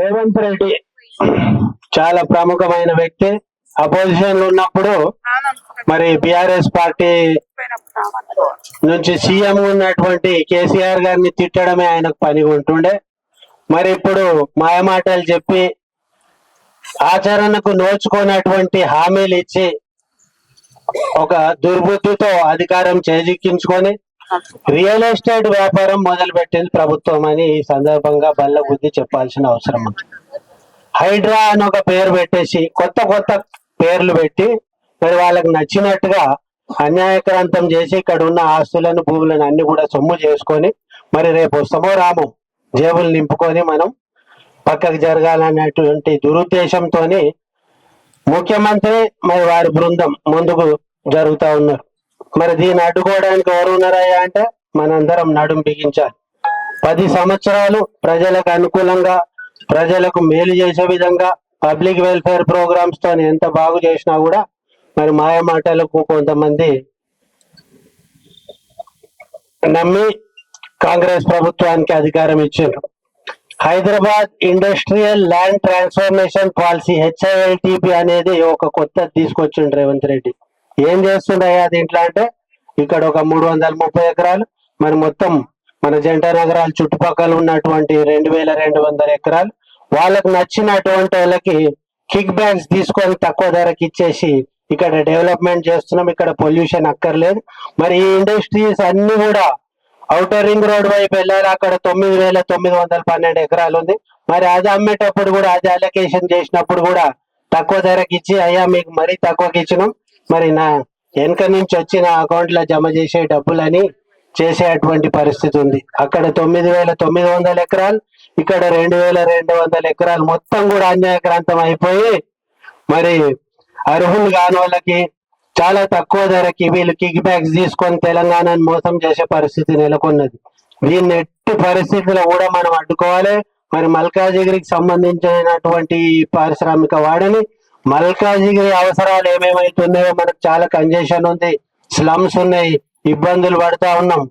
రేవంత్ రెడ్డి చాలా ప్రముఖమైన వ్యక్తి. అపోజిషన్లో ఉన్నప్పుడు మరి బిఆర్ఎస్ పార్టీ నుంచి సీఎం ఉన్నటువంటి కేసీఆర్ గారిని తిట్టడమే ఆయనకు పని ఉంటుండే. మరి ఇప్పుడు మాయమాటలు చెప్పి ఆచరణకు నోచుకున్నటువంటి హామీలు ఇచ్చి ఒక దుర్బుద్ధితో అధికారం చేజిక్కించుకొని రియల్ ఎస్టేట్ వ్యాపారం మొదలు పెట్టింది ప్రభుత్వం అని ఈ సందర్భంగా బల్ల బుద్ధి చెప్పాల్సిన అవసరం హైడ్రా అని ఒక పేరు పెట్టేసి కొత్త కొత్త పేర్లు పెట్టి మరి వాళ్ళకి నచ్చినట్టుగా అన్యాయక్రాంతం చేసి ఇక్కడ ఉన్న ఆస్తులను భూములను అన్ని కూడా సొమ్ము చేసుకొని మరి రేపు వస్తామో రాము జేబులు నింపుకొని మనం పక్కకు జరగాలన్నటువంటి దురుద్దేశంతోని ముఖ్యమంత్రి మరి వారి బృందం ముందుకు జరుగుతూ ఉన్నారు. మరి దీన్ని అడ్డుకోవడానికి ఎవరు ఉన్నారయ్యా అంటే మనందరం నడుం బిగించాలి. పది సంవత్సరాలు ప్రజలకు అనుకూలంగా ప్రజలకు మేలు చేసే విధంగా పబ్లిక్ వెల్ఫేర్ ప్రోగ్రామ్స్తో ఎంత బాగు చేసినా కూడా మరి మాయమాటలకు కొంతమంది నమ్మి కాంగ్రెస్ ప్రభుత్వానికి అధికారం ఇచ్చారు Hyderabad industrial land transformation policy HILTP అనేది ఒక కొత్త తీసుకొచ్చిండు రేవంత్ రెడ్డి. ఏం చేస్తుండయా దీంట్లో అంటే ఇక్కడ ఒక మూడు వందల ముప్పై ఎకరాలు మరి మొత్తం మన జంట నగరాల చుట్టుపక్కల ఉన్నటువంటి రెండు వేల రెండు వందల ఎకరాలు. వాళ్ళకు నచ్చినటువంటి వాళ్ళకి కిక్ బ్యాక్స్ తీసుకొని తక్కువ ధరకి ఇచ్చేసి ఇక్కడ డెవలప్మెంట్ చేస్తున్నాం. ఇక్కడ పొల్యూషన్ అక్కర్లేదు. మరి ఈ ఇండస్ట్రీస్ అన్ని కూడా ఔటర్ రింగ్ రోడ్ వైపు వెళ్ళారు అక్కడ తొమ్మిది వేల తొమ్మిది వందల పన్నెండు ఎకరాలు ఉంది. మరి అది అమ్మేటప్పుడు కూడా అది అలొకేషన్ చేసినప్పుడు కూడా తక్కువ ధరకి ఇచ్చి అయ్యా మీకు మరీ తక్కువకి ఇచ్చినాం. మరి నా వెనక నుంచి వచ్చిన అకౌంట్లో జమ చేసే డబ్బులని చేసేటువంటి పరిస్థితి ఉంది. అక్కడ తొమ్మిది వేల తొమ్మిది వందల ఎకరాలు ఇక్కడ రెండు వేల రెండు వందల ఎకరాలు మొత్తం కూడా అన్యాయక్రాంతం అయిపోయి మరి అర్హులు కాని వాళ్ళకి చాలా తక్కువ ధరకి వీళ్ళు కిక్ బ్యాక్స్ తీసుకొని తెలంగాణను మోసం చేసే పరిస్థితి నెలకొన్నది. దీన్ని ఎట్టి పరిస్థితుల్లో కూడా మనం అడ్డుకోవాలి. మరి మల్కాజిగిరికి సంబంధించినటువంటి పారిశ్రామిక వాడని మల్కాజిగిరి అవసరాలు ఏమేమైతున్నాయో మనకు చాలా కంజెషన్ ఉంది. స్లమ్స్ ఉన్నాయి. ఇబ్బందులు పడతా ఉన్నాం.